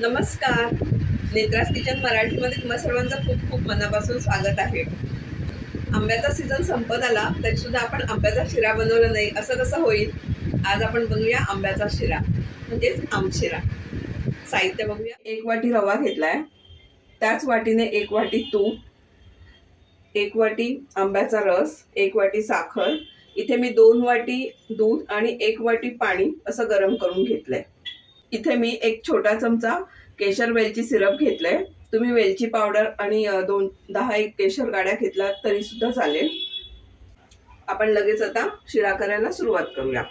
नमस्कार. नेत्रास किचन मराठीमध्ये तुम्हा सर्वांचं खूप खूप मनापासून स्वागत आहे. आंब्याचा सीझन संपत आला तरी सुद्धा आपण आंब्याचा शिरा बनवला नाही असं कसं होईल? आज आपण बनवूया आंब्याचा शिरा म्हणजेच आमशिरा साहित्य बघूया. एक वाटी रवा घेतलाय. त्याच वाटीने एक वाटी तूप एक वाटी आंब्याचा रस एक वाटी साखर. इथे मी दोन वाटी दूध आणि एक वाटी पाणी असं गरम करून घेतलंय. इथे मी एक छोटा चमचा केशर वेलची सिरप घेतलंय. तुम्ही वेलची पावडर आणि दोन दहा एक केशर गाड्या घेतल्या तरी सुद्धा चालेल. आपण लगेच आता शिरा करायला सुरुवात करूया.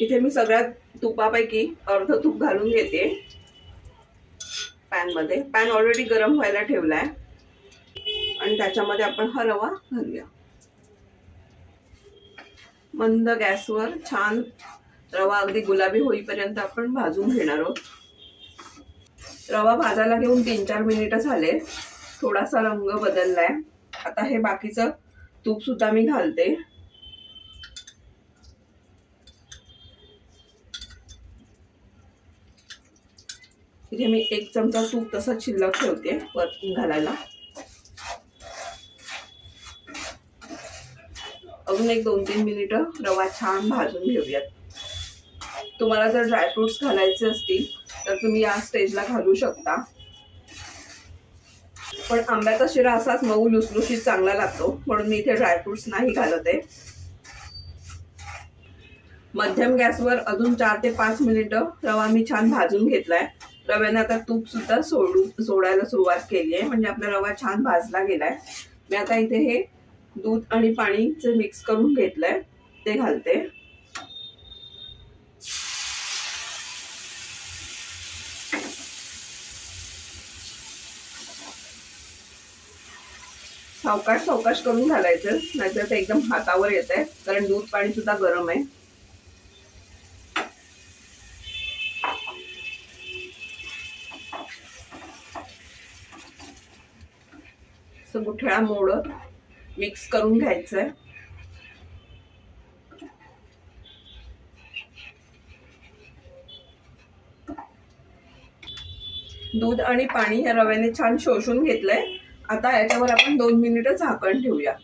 इथे मी सगळ्यात तुपापैकी अर्ध तूप घालून घेते. पॅनमध्ये. पॅन ऑलरेडी गरम व्हायला ठेवलाय. आणि त्याच्यामध्ये आपण हा रवा घालूया. मंद गॅसवर छान रवा अगदी गुलाबी होईपर्यंत आपण भाजून घेणार आहोत. रवा भाजायला घेऊन तीन चार मिनिटं झाले थोडासा रंग बदललाय. आता हे बाकीचं तूप सुद्धा मी घालते. इथे मी एक चमचा तूप तसा शिल्लक ठेवते वरतून घालायला. अजून एक दोन तीन मिनिटं रवा छान भाजून घेऊयात. तुम्हाला जर ड्रायफ्रुट्स घालायचे असतील तर तुम्ही या स्टेजला घालू शकता. पण आंब्याचा शिरा असाच मऊ लुसलुशीत चांगला लागतो. म्हणून मी इथे ड्रायफ्रुट्स नाही घालत आहे. मध्यम गॅसवर अजून चार ते पाच मिनिटं रवा मी छान भाजून घेतलाय. रव्याने आता तूप सुद्धा सोडू सोडायला सुरुवात केली आहे. म्हणजे आपला रवा छान भाजला गेलाय. मी आता इथे हे दूध आणि पाणीचे मिक्स करून घेतलंय. ते घालते. सावकाश सावकाश करून घालायचं नाहीतर ते एकदम हातावर येत आहे कारण दूध पाणी सुद्धा गरम आहे. गुठळा मोड मिक्स करून घ्यायचंय. दूध आणि पाणी या रव्याने छान शोषून घेतलंय. आता याच्यावर आपण दोन मिनिटं झाकण ठेवूया.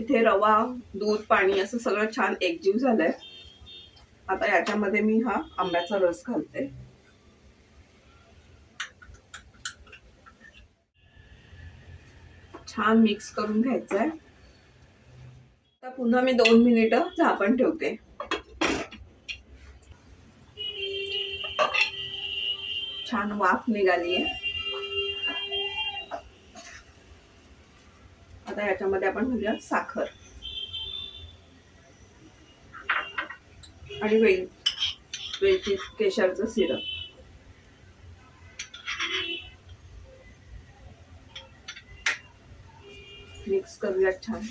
इथे रवा दूध पाणी असं सगळं छान एकजीव झालंय. आता याच्यामध्ये मी हा आंब्याचा रस घालते. छान मिक्स करून घ्यायचंय. आता पुन्हा मी दोन मिनिटं झाकण ठेवते. छान वाफ निघालीये. आता याच्यामध्ये आपण घालूया साखर. आणि वेल वेलची केशरचं सिरप. मिक्स करूयात छान.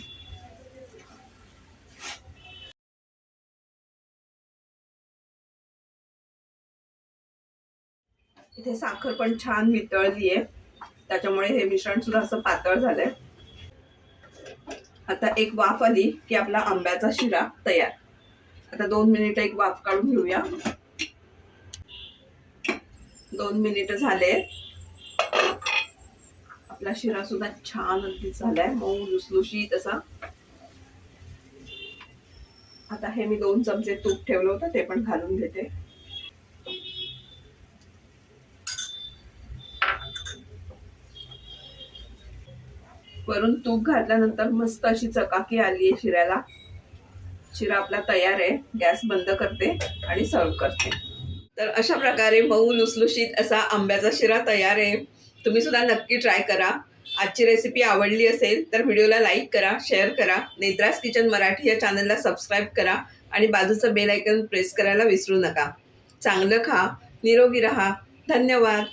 इथे साखर पण छान वितळली आहे त्याच्यामुळे हे मिश्रण सुद्धा असं पातळ झालंय. आता एक वाफ आली की आपला आंब्याचा शिरा तयार. आता दोन मिनिटं एक वाफ काढून घेऊया. दोन मिनिट झाले. आपला शिरा सुद्धा छान अगदी झालाय. मऊ लुसलुशीत असा. आता हे मी दोन चमचे तूप ठेवलं होतं ते पण घालून घेते. वरून तूप घातल्यानंतर मस्त अशी चकाकी आली आहे शिऱ्याला शिरा आपला तयार आहे. गॅस बंद करते आणि सर्व करते. तर अशा प्रकारे मऊ लुसलुशीत असा आंब्याचा शिरा तयार आहे. तुम्ही सुद्धा नक्की ट्राय करा. आजची रेसिपी आवडली असेल तर व्हिडिओला लाईक करा शेअर करा. नेत्रास किचन मराठी या चॅनलला सबस्क्राईब करा आणि बाजूचं बेल आयकन प्रेस करायला विसरू नका. चांगलं खा निरोगी राहा. धन्यवाद.